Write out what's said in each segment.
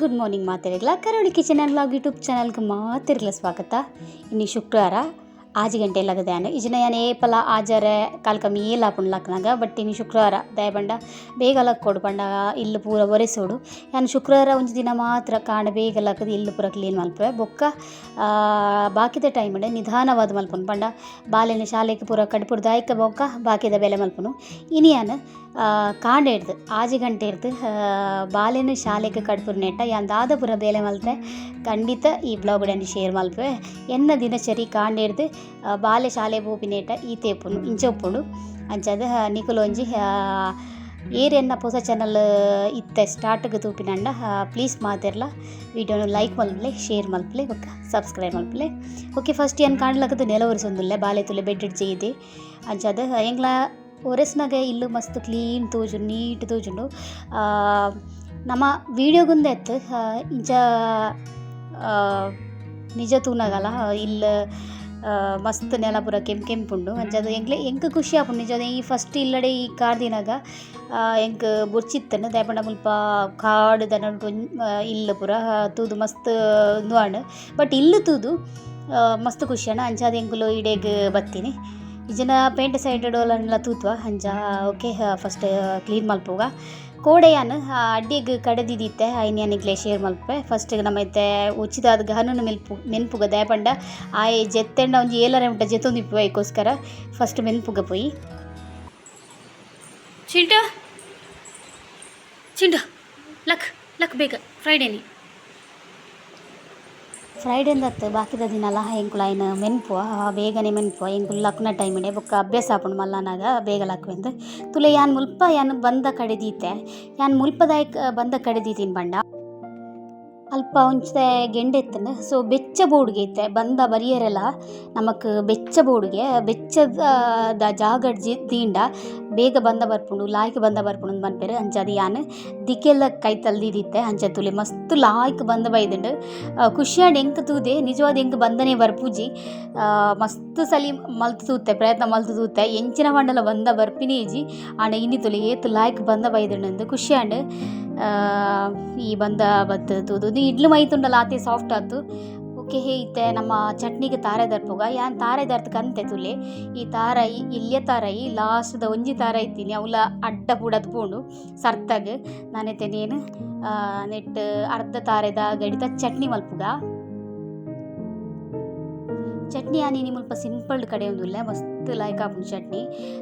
Good morning ಮಾತಾಡಿಗ್ಲ ಕರಾವಳಿ kitchen and vlog YouTube ಚಾನಲ್ಗೆ ಮಾತಿರ್ಲ ಸ್ವಾಗತ. ಇನ್ನು ಶುಕ್ರವಾರ ಆಜು ಗಂಟೆ ಲಗದಾನ ಇಜನ ಯಾನ್ ಏಪಲ ಆಜರೆ ಕಾಲ್ ಕಮ್ಮಿ ಏಲ ಆಪುಂಡು ಲಕ್ನಾಗ ಬಟ್ ಇನ್ನು ಶುಕ್ರವಾರ ದಯಬಂಡ ಬೇಗ ಲಕ್ ಕೊಡು ಪಂಡ ಇಲ್ಲು ಪೂರ ಒರೆಸೋಡು ಯಾನ್ ಶುಕ್ರವಾರ ಒಂಜಿ ದಿನ ಮಾತ್ರ ಕಾಂಡ ಬೇಗ ಲಕ್ಕದು ಇಲ್ಲು ಪೂರ ಕ್ಲೀನ್ ಮಲ್ಪುವೆ ಬೊಕ್ಕ ಬಾಕಿದ ಟೈಮ್ ನಿಧಾನವಾದ ಮಲ್ಪುನು ಪಂಡ ಬಾಲೆನ ಶಾಲೆಗೆ ಪೂರ ಕಡ್ಪುಡು ದಾಯ್ಕ ಬೊಕ್ಕ ಬಾಕಿದ ಬೆಲೆ ಮಲ್ಪುನು ಇನಿಯಾನ್ ಕಾಂಡ ಹಿಡ್ದು ಆಜಿ ಗಂಟೆ ಹಿಡ್ದು ಬಾಲೆನ ಶಾಲೆಗೆ ಕಡ್ಪುರು ನೆಟ್ಟ ಯಾಂದಾದ ಪೂರ ಬೇಲೆ ಮಲ್ತೆ ಖಂಡಿತ ಈ ಬ್ಲಾಗ್ ಶೇರ್ ಮಲ್ಪೆ ಎನ್ನ ದಿನಚರಿ ಕಾಂಡ ಹಿಡ್ದು ಆ, ಬಾಲೆ ಶಾಲೆ ಬೋಪಿನೇಟ ಈ ತೇಪುನು ಇಂಚ ಉಪ್ಪುಂಡು ಅಂಚದ ನಿಕುಲೊಂಜಿ ಏರೆನ್ನ ಪೊಸ ಚಾನಲ್ ಇತ್ತೆ ಸ್ಟಾರ್ಟ್ಗೆ ತೂಪಿನಂಡ ಪ್ಲೀಸ್ ಮಾತಿರ್ಲ. ವಿಡಿಯೋನು ಲೈಕ್ ಮಲ್ಪಲೆ ಶೇರ್ ಮಲ್ಪಲೆ ಬೊಕ್ಕ ಸಬ್ಸ್ಕ್ರೈಬ್ ಮಲ್ಪಲೆ. ಓಕೆ ಫಸ್ಟ್ ಏನು ಕಾಣ್ಲಕ್ಕದು ನೆಲ ಒರೆಸೊಂದುಲ್ಲೆ ಬಾಲೆ ತುಲೆ ಬೆಡ್ ಇಡ್ಜೆಯಿದೆ ಅಂಚದ ಎಂಗ್ಲ ಒರೆಸ್ನಾಗ ಇಲ್ಲು ಮಸ್ತ್ ಕ್ಲೀನ್ ತೋಜುಂಡು ನೀಟ್ ತೋಜುಂಡು. ನಮ್ಮ ವೀಡಿಯೋಗುಂದ ಎತ್ತು ಆ, ಇಂಚ ನಿಜ ತೂನಗಲ್ಲ ಇಲ್ಲ ಮಸ್ತ್ ನೆಲ ಪೂರ ಕೆಂಪು ಕೆಂಪುಂಡು ಅಂಚಾದ ಎಂಕ್ಲೆ ಎಂಕ್ ಖುಷಿ ಆಪುಂಡು. ನಿಜ ಈ ಫಸ್ಟ್ ಇಲ್ಲಡೆ ಈ ಕಾರ್ ಕಾರ್ದಿನಾಗ ಎಂಕ್ ಬೊರ್ಚಿತ್ತನು. ದಯಪಂಡ ಮುಲ್ಪ ಕಾಡು ದನ ಇಲ್ಲ ಪೂರ ತೂದು ಮಸ್ತ್ ನುವಾಂಡ್ ಬಟ್ ಇಲ್ಲು ತೂದು ಮಸ್ತ್ ಖುಷಿ ಅಣ್ಣ. ಅಂಚಾದ ಎಂಕುಲು ಇಡೆಗ್ ಬತ್ತೀನಿ. ಇಜನ ಪೇಂಟ್ ಸೈಡ್ ಡೋಲನ್ಲ ತೂತ್ವ. ಅಂಚ ಓಕೆ ಫಸ್ಟ್ ಕ್ಲೀನ್ ಮಲ್ಪುಗ ಕೋಡೆಯಾನ್ ಅಡ್ಡಿಗ್ ಕಡೆದಿದ್ದಿತ್ತೆ ಐನ್ಯಾನಿಗ್ಲೆ ಶೇರ್ ಮಲ್ಪೆ. ಫಸ್ಟ್ ನಮ್ಮ ಇತ್ತೆ ಉಚಿತಾದ ಗಹನನ ಮೆಲ್ಪು ಮೆನ್ಪುಗ ದಯಪಂಡ, ಆಯೆ ಜೆತ್ತೆಂಡ ಒಂಜಿ ಏಲರೆ ಉಂಟ ಜೆತ್ತೊಂದಿಪ್ಪು ಐಕೋಸ್ಕರ ಫಸ್ಟ್ ಮೆನ್ಪುಗ ಪೋಯಿ. ಚಿಂಟ! ಚಿಂಟ! ಲಕ್ ಲಕ್ ಬೇಗ ಫ್ರೈಡೇನಿ ಫ್ರೈಡೇಂದತ್ತು ಬಾಕಿದ ದಿನಲ ಅಲ್ಲ ಎಂಕುಲಾಯ್ನ ಮೆನ್ಪು ಬೇಗನೆ ಮೆನ್ಪು ಎಂಕುಲು ಲಕ್ನ ಟೈಮ್ ಇಡೆ ಬೊಕ್ಕ ಅಭ್ಯಾಸ ಆಪುಂಡು ಮಲ್ಲನಾಗ ಬೇಗ ಲಕ್ವೆಂದು. ತುಲೆ ಯಾನ್ ಮುಲ್ಪ ಯಾನ್ ಬಂದ ಕಡಿದೀತೆ ಯಾನ್ ಮುಲ್ಪದಾಯಕ್ ಬಂದ ಕಡಿದೀತೀನಿ ಬಂಡ. ಅಲ್ಪ ಒಂಚೆ ಗೆಂಡೆತ್ತನ, ಸೊ ಬೆಚ್ಚ ಬೋಡ್ಗೆ ಇತ್ತೆ ಬಂದ ಬರಿಯರೆಲ್ಲ, ನಮಕ್ ಬೆಚ್ಚ ಬೋಡ್ಗೆ, ಬೆಚ್ಚದ, ದ ಜಾಗ ಜಿ ತೀಂಡ ಬೇಗ ಬಂದ ಬರ್ಪುಂಡು ಲಾಯ್ಕ್ ಬಂದ ಬರ್ಪುಂಡು ಅಂತ ಬನ್ಪೇರು ಅಂಚದು ಯಾನ್ ದಿಕ್ಕೆಲ್ಲ ಕೈ ತಲ್ದಿದಿತ್ತೆ ಅಂಚ ತುಲೆ. ಮಸ್ತ್ ಲಾಯ್ಕ್ ಬಂದ ಬೈದುಂಡು ಖುಷಿಯಾಡ್ ಎಂಕ್ ತೂದೆ, ನಿಜವಾದ ಎಂಕ್ ಬಂದನೆ ಬರ್ಪುಜಿ ಮಸ್ತ್ ಸಲಿ ಮಲ್ತು ತೂತೆ, ಪ್ರಯತ್ನ ಮಲ್ತು ತೂತೆ. ಎಂಚಿನ ಮಂಡಲ ಬಂದ ಬರ್ಪಿನೇಜಿ ಆಂಡ ಇನ್ನಿ ತುಲಿ ಏತ್ ಲಾಯ್ಕ್ ಬಂದ ಬೈದುಂಡು ಖುಷಿಯಾಂಡ್. ಈ ಬಂದ ಬತ್ತು ತೂದು. ಇಡ್ಲು ಮೈತುಂಡಲ್ಲ ಆತೆ ಸಾಫ್ಟ್ ಆತು. ಓಕೆ ಹೇ ಇತ್ತೆ, ನಮ್ಮ ಚಟ್ನಿಗೆ ತಾರೆ ದರ್ಪುಗ ಯಾನ್ ತಾರೆ ದರ್ತ್ ಕಂತೆ ತುಲೆ, ಈ ತಾರಾಯಿ ಇಲ್ಯ ತಾರಾಯಿ ಲಾಸ್ಟ್ದ ಒಂಜಿ ತಾರ ಇತ್ತೀನಿ, ಅವಲ ಅಡ್ಡ ಪುಡದ್ ಪೂಂಡು, ಸರ್ತಾಗ್. ನಾನೆತ್ತೇನೇನು ನೆಟ್ ಅರ್ಧ ತಾರೆದ ಗಡಿತ ಚಟ್ನಿ ಮಲ್ಪುಗ. ಚಟ್ನಿ ಆನಿ ಮುಲ್ಪ ಸಿಂಪಲ್ ಕಡೆ ಒಂದುಲ್ಲ ಮಸ್ತ್ ಲಾಯ್ಕ್ ಆಪುಂಡು ಚಟ್ನಿ.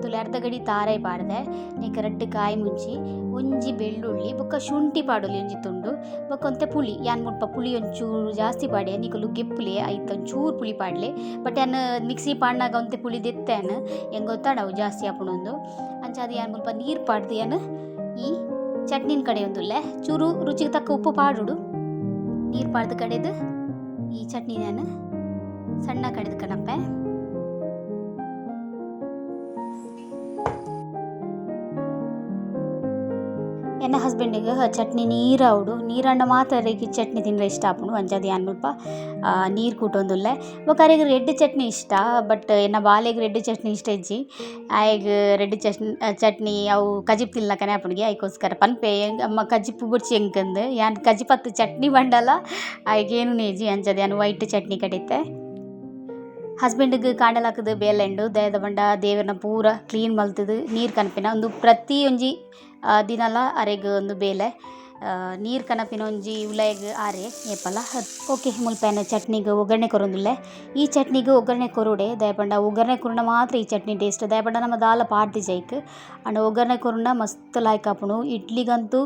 ತುಲೆ ಅರ್ಧ ಗಡಿ ತಾರೈ ಪಾಡ್ದೆ. ನೀಕ ರಡ್ಡ್ ಕಾಯಿ ಮುಂಚಿ ಒಂಜಿ ಬೆಳ್ಳುಳ್ಳಿ, ಬೊಕ್ಕ ಶುಂಠಿ ಪಾಡೊಲಿ ಒಂಜಿ ತುಂಡು, ಬೊಕ್ಕ ಪುಳಿ. ಯಾನ್ ಮುಲ್ಪ ಪುಳಿ ಒಂಚೂರು ಜಾಸ್ತಿ ಪಾಡೆ ನಿಕುಲು ಗೆಪ್ಪುಲೆ ಐತ ಒಂಚೂರು ಪುಳಿ ಪಾಡ್ಲೆ. ಬಟ್ ಯಾನ್ ಮಿಕ್ಸಿ ಪಾಡ್ನಾಗ ಒಂತೆ ಪುಳಿ ದೆತ್ತೇನ್, ಹೆಂಗ್ ಗೊತ್ತಾಡವು ಜಾಸ್ತಿ ಆಪುಣೊಂದು. ಅದು ಯಾನ್ ಮುಲ್ಪ ನೀರು ಪಾಡ್ದು ಯಾನ್ ಈ ಚಟ್ನಿನ ಕಡೆ ಒಂದುಲ್ಲೆ ಚೂರು ರುಚಿಗೆ ತಕ್ಕ ಉಪ್ಪು ಪಾಡುಡು. ನೀರು ಪಾಡ್ದು ಕಡೆದು ಈ ಚಟ್ನಿ ನಾನು ಸಣ್ಣ ಕಡೆದು ಕಣಪ್ಪೆ. ಎನ್ನ ಹಸ್ಬೆಂಡಿಗೆ ಚಟ್ನಿ ನೀರು ಅವಡು ನೀರಣ್ಣ ಮಾತ್ರ ಚಟ್ನಿ ತಿನ್ನರೆ ಇಷ್ಟ ಆಪುಂಡು. ಅಂಜಾದಿ ಯಾನ್ ನೀರ್ ಕೂಟೊಂದುಲ್ಲೆ ಬೊಕರೆಗ್ ರೆಡ್ ಚಟ್ನಿ ಇಷ್ಟ ಬಟ್ ಎನ್ನ ಬಾಲೆಗ್ ರೆಡ್ ಚಟ್ನಿ ಇಷ್ಟ ಇಜ್ಜಿ. ಆಯ್ಗ್ ರೆಡ್ ಚಟ್ನಿ ಚಟ್ನಿ ಅವು ಕಜಿಪ್ ತಿನ್ಲಕ್ಕನೆ ಆಪುಂಡಿಗೆ. ಐಕೋಸ್ಕರ ಪನ್ಪೆ ಅಮ್ಮ ಕಜಿಪ್ಪು ಬುಡ್ಚಿ ಹೆಂಗಂದು ಯಾನ್ ಕಜಿಪತ್ತು ಚಟ್ನಿ ಬಂಡಲ್ಲ ಆಯ್ಗೇನು ನೇಜಿ ಅಂಚದು ಯಾನ್ ವೈಟ್ ಚಟ್ನಿ ಕಡಿತೆ ಹಸ್ಬೆಂಡ್ಗೆ ಕಾಂಡಲಾಕದು ಬೇಲೆಂಡು ದಯದ ಬಂಡ ದೇವರನ್ನ ಪೂರ ಕ್ಲೀನ್ ಮಲ್ತದು ನೀರು ಕನಪಿನ ಒಂದು ಪ್ರತಿ ಒಂಜಿ ಆ, ದಿನಲ ಅರೆಗ್ ಒಂದು ಬೇಲೆ. ನೀರು ಕನಪಿನ ಒಂಜಿ ಉಲಾಯಿಗ್ ಆರೆ ಏಪಲ. ಓಕೆ ಮುಲ್ಪೆನ ಚಟ್ನಿಗೆ ಒಗ್ಗರಣೆ ಕೊರೊಂದುಲ್ಲೆ. ಈ ಚಟ್ನಿಗೆ ಒಗ್ಗರಣೆ ಕೊರುಡೆ ದಯಪಂಡ ಒಗ್ಗರಣೆ ಕೊರುಂಡ ಮಾತ್ರ ಈ ಚಟ್ನಿ ಟೇಸ್ಟ್. ದಯಪಂಡ ನಮ್ಮ ದಾಲ ಪಾರ್ಟಿ ಜೈಕ್. ಅಂಡ್ ಒಗ್ಗರಣೆ ಕೊರುಂಡ ಮಸ್ತ್ ಲಾಯ್ಕ್ ಆಪುಂಡು ಇಡ್ಲಿಗಂತೂ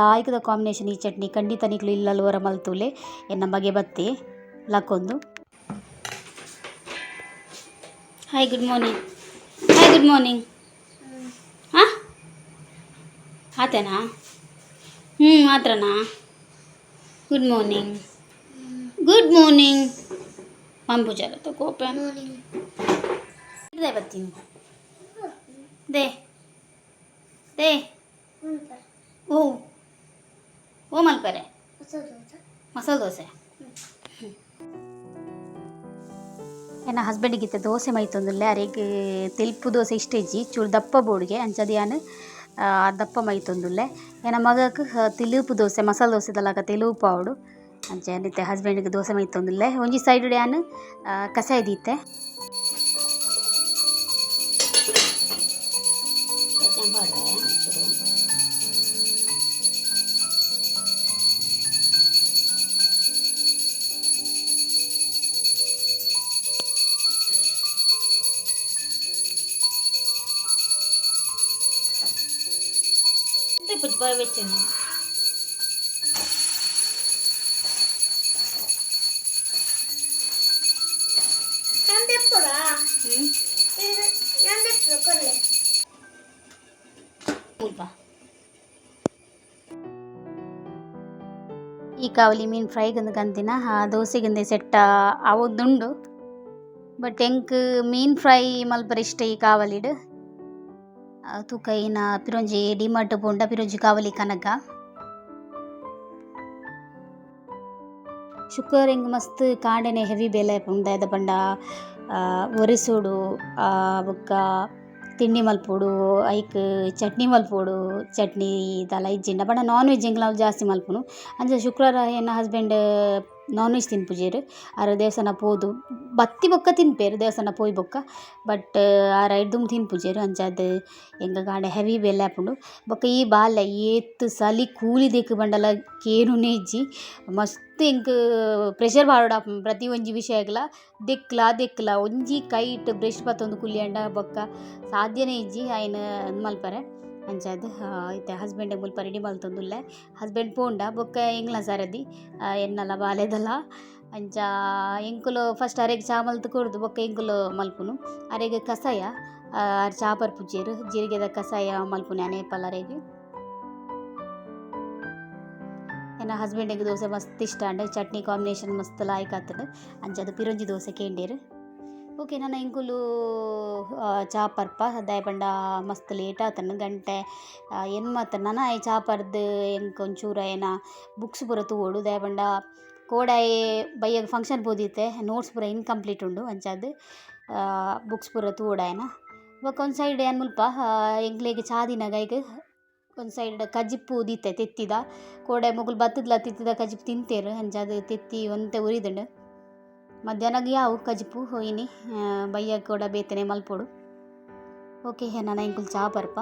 ಲಾಯ್ಕದ ಕಾಂಬಿನೇಷನ್ ಈ ಚಟ್ನಿ ಖಂಡಿತ ನಿಕ್ಲು ಇಲ್ಲಲ್ವರ ಮಲ್ತುಲೆ ಎನ್ನ ಬಗೆ ಬತ್ತಿ. ಲಕ್ಕೊಂದು. Hi good morning hi good morning ಹಾಂ ಆತೇನಾ ಹ್ಞೂ ಮಾತ್ರನಾ ಗುಡ್ ಮಾರ್ನಿಂಗ್ ಗುಡ್ ಮಾರ್ನಿಂಗ್ ಪಂಪುಜಾರ ಕೋಪ ಇದೇ ಬರ್ತೀನಿ ದೇ ದೇ ಓ ಓ ಮಲ್ಪರೆ ಮಸಾಲೆ ದೋಸೆ ಎನ್ನ ಹಸ್ಬೆಂಡಿಗಿತ್ತೆ ದೋಸೆ ಮೈತೊಂದುಲ್ಲೆ, ಅರೆಗ್ ತೆಲ್ಪು ದೋಸೆ ಇಷ್ಟ ಇಜ್ಜಿ. ಚೂರು ದಪ್ಪ ಬೋಡ್ಗೆ ಅಂಚದು ದಪ್ಪ ಮೈತೊಂದುಲ್ಲೆ. ಏನ ಮಗಕ್ ತಿಲುಪು ದೋಸೆ, ಮಸಾಲ ದೋಸೆದಲಕ ತಿಲುಪು ಆವಡು ಅಂಚೆ ನಿತ್ತೆ ಹಸ್ಬೆಂಡಿಗೆ ದೋಸೆ ಮೈತೊಂದುಲ್ಲೆ. ಒಂಜಿ ಸೈಡ್ ಯಾನ್ ಕಸಾಯ ದೀತೆ. कुछ बार बच्चे ने ಈ ಕಾವಲಿ ಮೀನು ಫ್ರೈಗಂದು ಕಂತಿನ. ಸೆಟ್ಟ ಅವದ್ದುಂಡು ಬಟ್ ಎಂಕ್ ಮೀನ್ ಫ್ರೈ ಮಲ್ಪರಿಷ್ಟ ಈ ಕಾವಲಿಡು. ಆ, ತೂಕ ಇನ ಪಿರೊಂಜಿ ಡಿಮಾರ್ಟ್ ಪೋಂಡ ಪಿರೊಂಜಿ ಕಾವಲಿ ಕನಕ. ಶುಕ್ರವಾರ ಹಿಂಗೆ ಮಸ್ತ್ ಕಾಂಡೆನೆ ಹೆವಿ ಬೇಲೆ ಪುಂಡ ಎದ ಪಂಡ ಒರಿಸೋಡು ಬೊಕ್ಕ ತಿಂಡಿ ಮಲ್ಪೋಡು ಐಕ್ ಚಟ್ನಿ ಮಲ್ಪೋಡು ಚಟ್ನಿ ಇದೆಲ್ಲ ಇಜ್ಜಿಂಡ ಬಡ ನಾನ್ ವೆಜ್ ಎಂಕ್ಲ ಜಾಸ್ತಿ ಮಲ್ಪುನು. ಅಂಚ ಶುಕ್ರವಾರ ಎನ್ನ ಹಸ್ಬೆಂಡ್ ನಾನ್ ವೆಜ್ ತಿನ್ಪುಜೆರ್ ಆರ ದೇವಸ್ಥಾನ ಪೋದು, ಬತ್ತಿ ಬೊಕ್ಕ ತಿನ್ಪೇರು, ದೇವಸ್ಥಾನ ಪೋಯಿ ಬೊಕ್ಕ. ಬಟ್ ಆರ ತಿನ್ ತಿನ್ಪುಜೆರ್ ಅಂಚಾದ್ ಎಂಗ ಗಾಡೆ ಹೆವಿ ಬೆಲ್ಲ ಆಪುಂಡು ಬೊಕ್ಕ ಈ ಬಾಲ ಏತ್ ಸಲಿ ಕೂಲಿ ದೇಕ್ ಬಂಡಲ ಕೇನು ಇಜ್ಜಿ ಮಸ್ತ್ ಎಂಕ್ ಪ್ರೆಷರ್ ಬಾರ್ಡ್ ಆಪುಂಡು ಪ್ರತಿ ಒಂಜಿ ವಿಷಯಗ್ಲ ದೆಕ್ಲ ದೆಕ್ಲ, ಒಂಜಿ ಕೈಟ್ ಬ್ರಷ್ ಬತ್ತೊಂದು ಅಂಡ ಬೊಕ್ಕ. ಸಾಧ್ಯನೇ ಇಜ್ಜಿ, ಆಯ್ನ ಮಲ್ಪರೆ ಅಂಚಾದ್ ಇತ್ತೆ ಹಸ್ಬೆಂಡ್ ಮುಲ್ಪ ರೆಡಿ ಮಲ್ತೊಂದುಲ್ಲೆ ಹಸ್ಬೆಂಡ್ ಪೋಂಡ ಬೊಕ್ಕ ಎಂಗ್ಲ ಸರದಿ ಆ, ಎನ್ನಲ ಬಾಲೆದಲ ಅಂಚ ಎಂಕುಲು ಫಸ್ಟ್ ಅರೆಗ್ ಚಾ ಮಲ್ತ್ ಕೊಡ್ದು ಬೊಕ್ಕ ಎಂಕುಲು ಮಲ್ಪುನು ಅರೆಗ್ ಕಸಾಯ ಆ, ಅರ್ ಚಾ ಪರ್ಪುಜೆರ್ ಜೀರಿಗೆದ ಕಸಾಯ ಮಲ್ಪುನೆ ಅನೇಪಲ್ ಅರೆಗ್ ಎನ್ನ ಹಸ್ಬೆಂಡಿಗೆ ದೋಸೆ ಮಸ್ತ್ ಇಷ್ಟ ಅಂಡ್ ಚಟ್ನಿ ಕಾಂಬಿನೇಷನ್ ಮಸ್ತ್ ಲಾಯ್ಕ್ ಆತುಂಡು ಅಂಚ ಅದು ಪಿರೊಂಜಿ ದೋಸೆ ಕೇಂಡೇರ್ ಓಕೆ ನನ್ನ ಇಂಕುಲು ಆ, ಚಾ ಪರ್ಪ ದಾಯೆ ಪಂಡ ಮಸ್ತ್ ಲೇಟ್ ಆತನ ಗಂಟೆ. ಏನು ಮಾತ ನನ್ನ ಐ ಚಾ ಪರ್ದು ಎಂಕ್ ಒಂಚೂರ ಏನ ಬುಕ್ಸ್ ಪೂರ ತೂವೊಡು ದಾಯೆ ಪಂಡ ಕೋಡಾಯೆ ಬಯ್ಯಗ್ ಫಂಕ್ಷನ್ ಪೋದಿತ್ತೆ ನೋಟ್ಸ್ ಪೂರ ಇನ್ಕಂಪ್ಲೀಟ್ ಉಂಡು ಅಂಚಾದ್ ಬುಕ್ಸ್ ಪೂರ ತೂವೋಡಾಯನ ಬೊಕ ಒಂದು ಸೈಡ್ ಏನು ಮುಲ್ಪ ಎಂಕ್ಲೆಗ್ ಚಾ ದಿನ ಈಗ ಒಂದು ಸೈಡ್ ಕಜಿಪ್ಪು ದೀತೆ ತೆತ್ತಿದ. ಕೋಡೆ ಮುಗುಲ್ ಬತ್ತದ್ಲ ತಿತ್ತಿದ ಕಜಿಪ್ ತಿಂತೇರು ಅಂಚಾದ್ ತೆತ್ತಿ ಒಂತೆ ಉರಿದುಂಡು. ಮಧ್ಯಾಹ್ನಗ್ ಯಾವ ಕಜಿಪ್ಪು ಹೋಯಿನಿ ಬಯ್ಯ ಕೂಡ ಬೇತನೆ ಮಲ್ಪೋಡು. ಓಕೆ ನನ್ನ ಇಂಕುಲ್ ಚಾ ಪರ್ಪ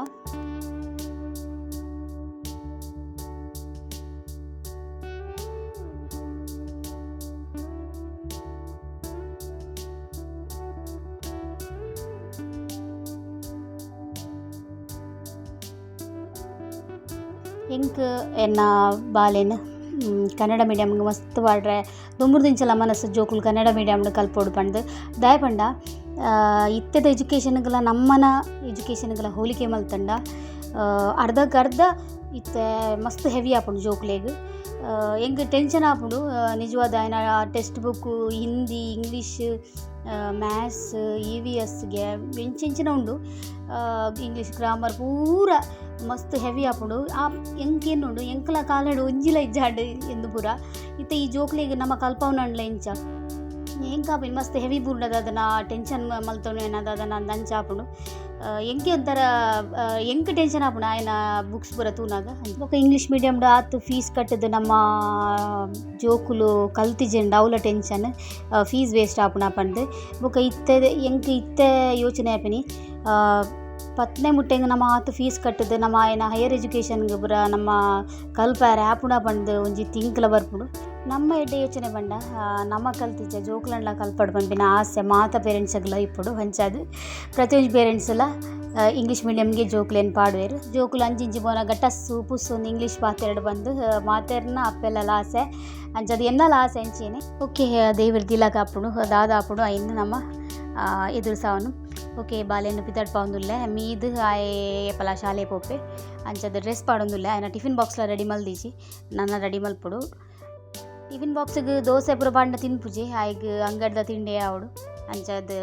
ಎಂಕ್ ಎನ್ನ ಬಾಲೆನ್ ಕನ್ನಡ ಮೀಡಿಯಮ್ಗೆ ಮಸ್ತ್ ಪಾಡ್ರೆ ದುಂಬುರು ದಿಂಚಲ ಮನಸ್ಸು ಜೋಕುಲು ಕನ್ನಡ ಮೀಡಿಯಮ್ಡ್ ಕಲ್ಪೊಡು ಪಂಡ್ ದಾಯೆ ಪಂಡ ಇತ್ತೆದ ಎಜುಕೇಷನ್ಗಳ ನಮ್ಮನ ಎಜುಕೇಷನ್ಗಳ ಹೋಲಿಕೆ ಮಲ್ತಂಡ ಅರ್ಧಕ್ಕೆ ಅರ್ಧ ಇತ್ತೆ ಮಸ್ತ್ ಹೆವಿ ಆಪುಂಡು ಜೋಕ್ಲೇಗ್. ಎಂಗ್ ಟೆನ್ಷನ್ ಆಪುಂಡು ನಿಜವಾದ ಆಯ್ನ text book Hindi English maths E V ಎಸ್ಗೆ ಎಂಚೆಂಚಿನ ಉಂಡು. ಇಂಗ್ಲೀಷ್ ಗ್ರಾಮರ್ ಪೂರ ಮಸ್ತ್ ಹೆವಿ ಆಪುಂಡು ಆ ಎಂಕೇನುಂಡು ಎಂಕಲ ಕಾಲಡು ಒಂಜಿಲ ಇಜ್ಜಾಡು ಎಂದು ಪೂರ. ಇತ್ತೆ ಈ ಜೋಕ್ಲಿಗೆ ನಮ್ಮ ಕಲ್ಪವನಂಡ್ಲ ಇಂಚ ಎಂಕಾಪಿ ಮಸ್ತ್ ಹೆವಿ ಬುರ್ಡದ ಅದನ್ನ ಟೆನ್ಷನ್ ಮಲ್ತೊನು ಏನದ ಅದನ್ನ ಅಂಚ ಆಪುಂಡು. ಎಂಕೆ ಒಂಥರ ಎಂಕ ಟೆನ್ಷನ್ ಆಪುಣ ಆಯ್ನ ಬುಕ್ಸ್ ಪೂರ ತೂನಾಗ. ಬೊಕ ಇಂಗ್ಲೀಷ್ ಮೀಡಿಯಮ್ಡು ಆತು ಫೀಸ್ ಕಟ್ಟದು ನಮ್ಮ ಜೋಕುಲು ಕಲ್ತಿಜೆಂಡು ಅವಲ ಟೆನ್ಷನ್ ಫೀಸ್ ವೇಸ್ಟ್ ಆಪುನ ಆಪಂಡ್ ಬೊಕ ಇತ್ತೆ, ಎಂಕ ಇತ್ತೆ ಯೋಚನೆ ಆಪಿನಿ. ಪತ್ನೆ ಮುಟ್ಟೆಂಗ್ ನಮ್ಮ ಆತು ಫೀಸ್ ಕಟ್ಟದು ನಮ್ಮ ಆಯ್ನ ಹೈಯರ್ ಎಜುಕೇಷನ್ಗೆ ಪೂರ ನಮ್ಮ ಕಲ್ಪಾರೆ ಆಪುಂಡ ಬಂದು ಒಂಜಿ ತಿಂಕ್ಲ ಬರ್ಪುಡು. ನಮ್ಮ ಎಡ್ಡೆ ಯೋಚನೆ ಆ, ನಮ್ಮ ಕಲ್ತಿಜ್ಜ ಜೋಕ್ಲಂಡ್ಲ ಕಲ್ಪಡ್ ಪಂಪಿನ ಆಸೆ ಮಾತ ಪೇರೆಂಟ್ಸ್ಗ್ಲ ಇಪ್ಪುಡು ಹಂಚಾದು. ಪ್ರತಿಯೊಂದು ಪೇರೆಂಟ್ಸ್ಲ ಇಂಗ್ಲೀಷ್ ಮೀಡಿಯಮ್ಗೆ ಜೋಕ್ಲೇನು ಪಾಡ್ವೇರು. ಜೋಕುಲು ಅಂಜಿಂಜಿ ಬೋನ ಗಟಸ್ಸು ಪುಸ್ಸು ಇಂಗ್ಲೀಷ್ ಮಾತೆರಡು ಬಂದು ಮಾತೆರ್ನ ಅಪ್ಪೆಲ್ಲ ಆಸೆ ಅಂಚದು ಎನ್ನಲ ಆಸೆ ಅಂಚೇನೆ. ಓಕೆ ದೇವ್ರ ದಿಲಕ ಅಪ್ಪುಡು ದಾದ ಅಪ್ಪುಡು ಇನ್ನು ನಮ್ಮ ಎದುರು ಸಾವನು. ಓಕೆ ಬಾಲೆನು ಪಿತಡ್ ಪಾವುದುಲ್ಲೆ ಮೀದ್ ಆಯ್ ಎಪ್ಪಲ ಶಾಲೆ ಪೋಪೆ ಅಂಚದ ಡ್ರೆಸ್ ಪಾಡೊಂದುಲ್ಲೆ ಆಯ್ನ ಟಿಫಿನ್ ಬಾಕ್ಸ್ಲ ರೆಡಿ ಮಲ್ದಿಜಿ ನನ್ನ ರೆಡಿ ಮಲ್ಪುಡು ಟಿಫಿನ್ ಬಾಕ್ಸ್ಗ್ ದೋಸೆ ಪೂರ ಪಂಡ ತಿನ್ಪುಜಿ ಆಯ್ಗ್ ಅಂಗಡ್ದ ತಿಂಡಿ ಆವಡು ಅಂಚದ್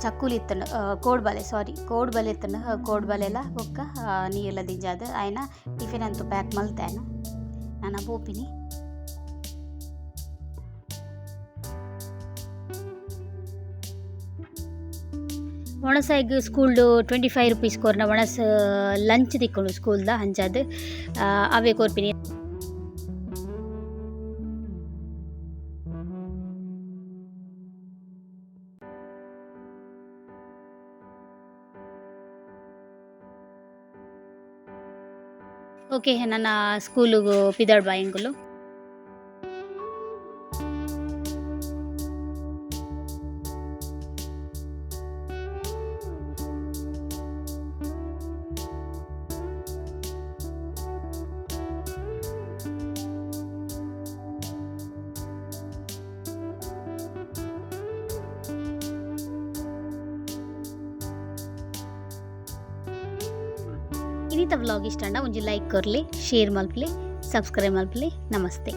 ಚಕ್ಕುಲಿ ಇತ್ತಂಡು ಕೋಡ್ಬಲೆ ಸಾರಿ ಕೋಡ್ಬಲೆ ಇತ್ತಂಡು ಕೋಡ್ಬಲೆಲ ಬೊಕ್ಕ ನೀರೆಲ್ಲ ದಿಂಜಾದ ಆಯ್ನ ಟಿಫಿನ್ ಅಂತೂ ಪ್ಯಾಕ್ ಮಲ್ತೇನು ನಾನು ಪೋಪಿನಿ ಒಣಸ ಎಗ್ ಸ್ಕೂಲ್ಡು ಟ್ವೆಂಟಿ ಫೈವ್ ರುಪೀಸ್ ಕೋರ್ನ ಒಣಸ ಲಂಚ್ ತಿಕ್ಕೊಂಡು ಸ್ಕೂಲ್ದ ಹಂಚಾದ ಅವೇ ಕೋರ್ಪಿನಿ. ಓಕೆ ನನ್ನ ಸ್ಕೂಲಿಗೂ ಪಿದಾಳ್ ಬಾಯಿಂಗುಲು ಇನ್ನಿತ ವ್ಲಾಗ್ ಇಷ್ಟ ಒಂಜಿ ಲೈಕ್ ಕೊರ್ಲಿ ಶೇರ್ ಮಲ್ಪಲಿ ಸಬ್ಸ್ಕ್ರೈಬ್ ಮಲ್ಪಲಿ ನಮಸ್ತೆ.